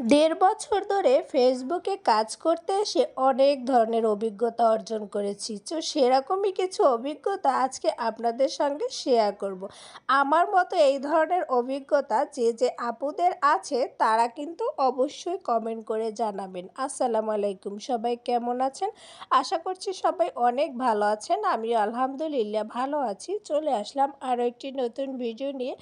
দেড় বছর ধরে ফেসবুকে কাজ করতে এসে অনেক ধরনের অভিজ্ঞতা অর্জন করেছি। তো সেরকমই কিছু অভিজ্ঞতা আজকে আপনাদের সঙ্গে শেয়ার করব। আমার মতো এই ধরনের অভিজ্ঞতা যে যে আপুদের আছে, তারা কিন্তু অবশ্যই কমেন্ট করে জানাবেন। আসসালামু আলাইকুম, সবাই কেমন আছেন? আশা করছি সবাই অনেক ভালো আছেন আমি আলহামদুলিল্লাহ ভালো আছি। চলে আসলাম আরও একটি নতুন ভিডিও নিয়ে।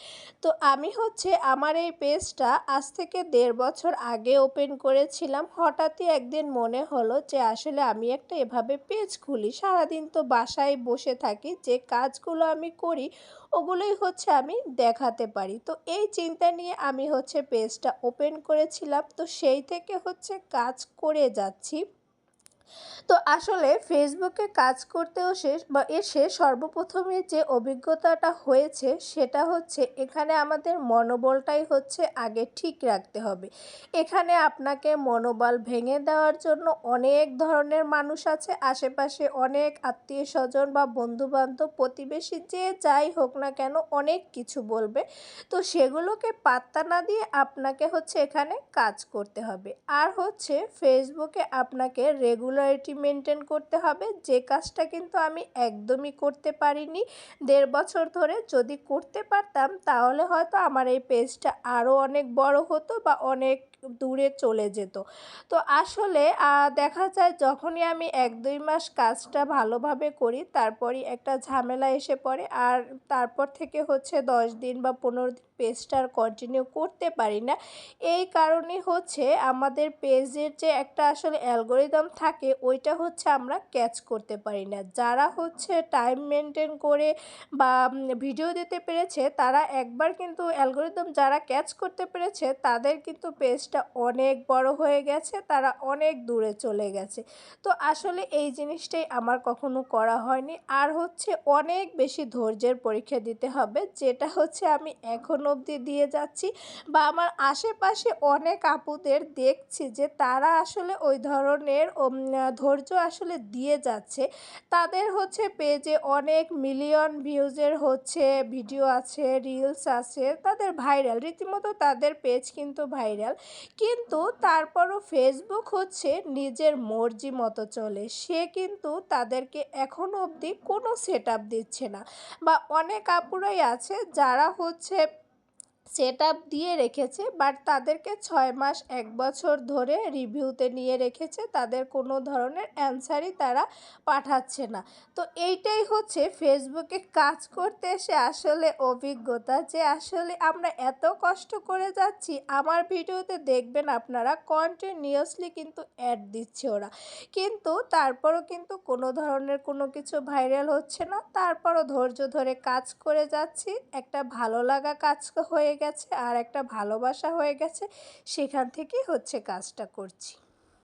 তো আমি হচ্ছে, আমার এই পেজটা আজ থেকে দেড় বছর আগে ওপেন করেছিলাম, হঠাৎই একদিন মনে হলো যে আসলে আমি একটা এভাবে পেজ খুলি। সারাদিন তো বাসায় বসে থাকি, যে কাজগুলো আমি করি, ওগুলোই হচ্ছে আমি দেখাতে পারি। তো এই চিন্তা নিয়ে আমি হচ্ছে পেজটা ওপেন করেছিলাম, তো সেই থেকে হচ্ছে কাজ করে যাচ্ছি। তো আসলে ফেসবুকে কাজ করতেও শেষ বা এসে সর্বপ্রথমে যে অভিজ্ঞতাটা হয়েছে সেটা হচ্ছে এখানে আমাদের মনোবলটাই হচ্ছে আগে ঠিক রাখতে হবে। এখানে আপনাকে মনোবল ভেঙে দেওয়ার জন্য অনেক ধরনের মানুষ আছে, আশেপাশে অনেক আত্মীয় স্বজন বা বন্ধুবান্ধব, প্রতিবেশী যে যাই হোক না কেন অনেক কিছু বলবে। তো সেগুলোকে পাত্তা না দিয়ে আপনাকে হচ্ছে এখানে কাজ করতে হবে। আর হচ্ছে ফেসবুকে আপনাকে রেগুলার রেগুলারিটি মেনটেন করতে হবে। যে কাজটা কিন্তু আমি একদমই করতে পারিনি দেড় বছর ধরে। যদি করতে পারতাম, তাহলে হয়তো আমার এই পেজটা আরও অনেক বড় হতো বা অনেক দূরে চলে যেত। তো আসলে দেখা যায় যখনই আমি এক দুই মাস কাজটা ভালোভাবে করি, তারপরই একটা ঝামেলা এসে পড়ে। আর তারপর থেকে হচ্ছে দশ দিন বা পনেরো দিন পেজটা আর কন্টিনিউ করতে পারি না। এই কারণে হচ্ছে আমাদের পেজের যে একটা আসলে অ্যালগোরিদম থাকে, ওইটা হচ্ছে আমরা ক্যাচ করতে পারি না। যারা হচ্ছে টাইম মেনটেন করে বা ভিডিও দিতে পেরেছে, তারা একবার কিন্তু অ্যালগোরিদম যারা ক্যাচ করতে পেরেছে, তাদের কিন্তু পেজটা অনেক বড় হয়ে গেছে, তারা অনেক দূরে চলে গেছে। তো আসলে এই জিনিসটাই আমার কখনো করা হয়নি। আর হচ্ছে অনেক বেশি ধৈর্যের পরীক্ষা দিতে হবে, যেটা হচ্ছে আমি এখন অবধি দিয়ে যাচ্ছি বা আমার আশেপাশে অনেক আপুদের দেখছি যে তারা আসলে ওই ধরনের ধৈর্য আসলে দিয়ে যাচ্ছে। তাদের হচ্ছে পেজে অনেক মিলিয়ন ভিউজের হচ্ছে ভিডিও আছে, রিলস আছে, তাদের ভাইরাল। রীতিমতো তাদের পেজ কিন্তু ভাইরাল। কিন্তু তারপরও ফেসবুক হচ্ছে নিজের মর্জি মতো চলে। সে কিন্তু তাদেরকে এখনও অবধি কোনো সেট দিচ্ছে না। বা অনেক আপুরাই আছে যারা হচ্ছে সেট দিয়ে রেখেছে বাট তাদেরকে ছয় মাস, এক বছর ধরে রিভিউতে নিয়ে রেখেছে। তাদের কোনো ধরনের অ্যান্সারই তারা পাঠাচ্ছে না। তো এইটাই হচ্ছে ফেসবুকে কাজ করতে এসে আসলে অভিজ্ঞতা যে আসলে আমরা এত কষ্ট করে যাচ্ছি, আমার ভিডিওতে দেখবেন আপনারা কন্টিনিউয়াসলি কিন্তু অ্যাড দিচ্ছে ওরা। কিন্তু তারপরও কিন্তু কোনো ধরনের কোনো কিছু ভাইরাল হচ্ছে না। তারপরও ধৈর্য ধরে কাজ করে যাচ্ছি। একটা ভালো লাগা কাজ হয়ে গেছে আর একটা ভালোবাসা হয়ে গেছে সেখান থেকে হচ্ছে কাজটা করছি।